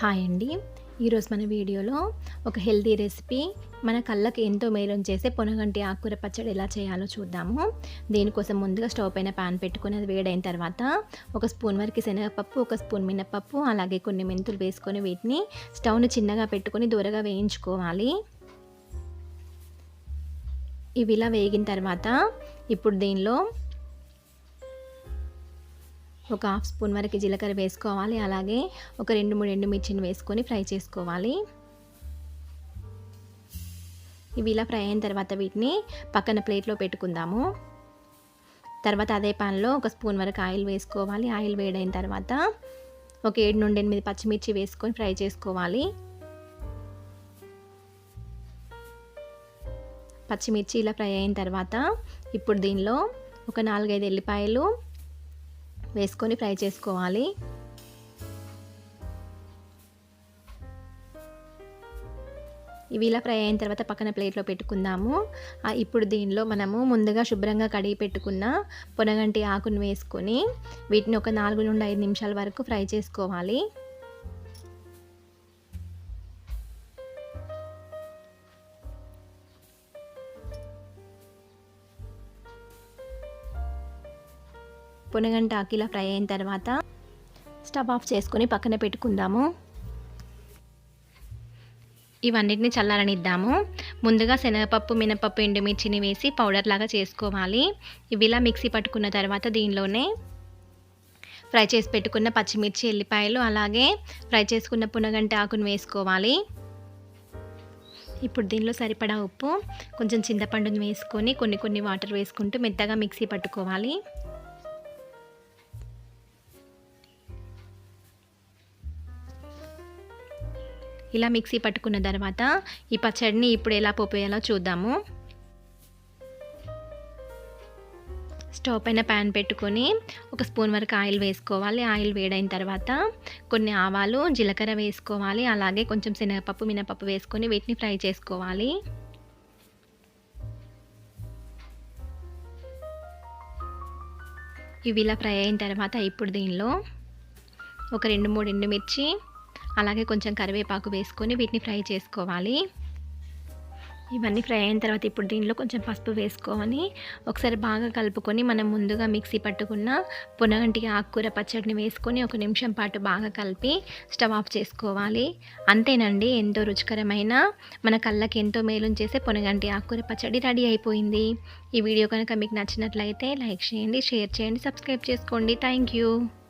Hi అండి. ఈరోజు మన వీడియోలో ఒక హెల్దీ రెసిపీ మన కళ్ళకి ఎంతో మేలు చేసే పొనగంటి ఆకుకూర పచ్చడి ఎలా చేయాలో చూద్దాము. దీనికోసం ముందుగా స్టవ్ పైన పాన్ పెట్టుకుని అది వేడైన తర్వాత ఒక స్పూన్ వరకు శనగపప్పు ఒక స్పూన్ మినపప్పు అలాగే కొన్ని మెంతులు వేసుకొని వీటిని స్టవ్ని చిన్నగా పెట్టుకొని దూరగా వేయించుకోవాలి. ఇవి ఇలా వేగిన తర్వాత ఇప్పుడు దీనిలో ఒక హాఫ్ స్పూన్ వరకు జీలకర్ర వేసుకోవాలి. అలాగే ఒక రెండు మూడు ఎండుమిర్చిని వేసుకొని ఫ్రై చేసుకోవాలి. ఇవి ఇలా ఫ్రై అయిన తర్వాత వీటిని పక్కన ప్లేట్లో పెట్టుకుందాము. తర్వాత అదే పాన్లో ఒక స్పూన్ వరకు ఆయిల్ వేసుకోవాలి. ఆయిల్ వేడైన తర్వాత ఒక ఏడు నుండి ఎనిమిది పచ్చిమిర్చి వేసుకొని ఫ్రై చేసుకోవాలి. పచ్చిమిర్చి ఇలా ఫ్రై అయిన తర్వాత ఇప్పుడు దీనిలో ఒక నాలుగైదు ఎల్లిపాయలు వేసుకొని ఫ్రై చేసుకోవాలి. ఇవి ఇలా ఫ్రై అయిన తర్వాత పక్కన ప్లేట్లో పెట్టుకుందాము. ఇప్పుడు దీనిలో మనము ముందుగా శుభ్రంగా కడిగి పెట్టుకున్న పొనగంటి ఆకును వేసుకొని వీటిని ఒక నాలుగు నుండి ఐదు నిమిషాల వరకు ఫ్రై చేసుకోవాలి. పునగంట ఇలా ఫ్రై అయిన తర్వాత స్టవ్ ఆఫ్ చేసుకొని పక్కన పెట్టుకుందాము. ఇవన్నిటిని చల్లారనిద్దాము. ముందుగా శనగపప్పు మినపప్పు ఎండుమిర్చిని వేసి పౌడర్ లాగా చేసుకోవాలి. ఇవి ఇలా మిక్సీ పట్టుకున్న తర్వాత దీనిలోనే ఫ్రై చేసి పెట్టుకున్న పచ్చిమిర్చి ఎల్లిపాయలు అలాగే ఫ్రై చేసుకున్న పునగంట ఆకును వేసుకోవాలి. ఇప్పుడు దీనిలో సరిపడా ఉప్పు కొంచెం చింతపండుని వేసుకొని కొన్ని కొన్ని వాటర్ వేసుకుంటూ మెత్తగా మిక్సీ పట్టుకోవాలి. ఇలా మిక్సీ పట్టుకున్న తర్వాత ఈ పచ్చడిని ఇప్పుడు ఎలా పోపేయాలో చూద్దాము. స్టవ్ పైన ప్యాన్ పెట్టుకొని ఒక స్పూన్ వరకు ఆయిల్ వేసుకోవాలి. ఆయిల్ వేడైన తర్వాత కొన్ని ఆవాలు జీలకర్ర వేసుకోవాలి. అలాగే కొంచెం శనగపప్పు మినపప్పు వేసుకొని వీటిని ఫ్రై చేసుకోవాలి. ఇవి ఇలా ఫ్రై అయిన తర్వాత ఇప్పుడు దీనిలో ఒక రెండు మూడు ఎండుమిర్చి అలాగే కొంచెం కరివేపాకు వేసుకొని వీటిని ఫ్రై చేసుకోవాలి. ఇవన్నీ ఫ్రై అయిన తర్వాత ఇప్పుడు దీనిలో కొంచెం పసుపు వేసుకొని ఒకసారి బాగా కలుపుకొని మనం ముందుగా మిక్సీ పట్టుకున్న పునగంటి ఆకుకూర పచ్చడిని వేసుకొని ఒక నిమిషం పాటు బాగా కలిపి స్టవ్ ఆఫ్ చేసుకోవాలి. అంతేనండి ఎంతో రుచికరమైన మన కళ్ళకి ఎంతో మేలు చేసే పునగంటి ఆకుకూర పచ్చడి రెడీ అయిపోయింది. ఈ వీడియో కనుక మీకు నచ్చినట్లయితే లైక్ చేయండి షేర్ చేయండి సబ్స్క్రైబ్ చేసుకోండి. Thank you.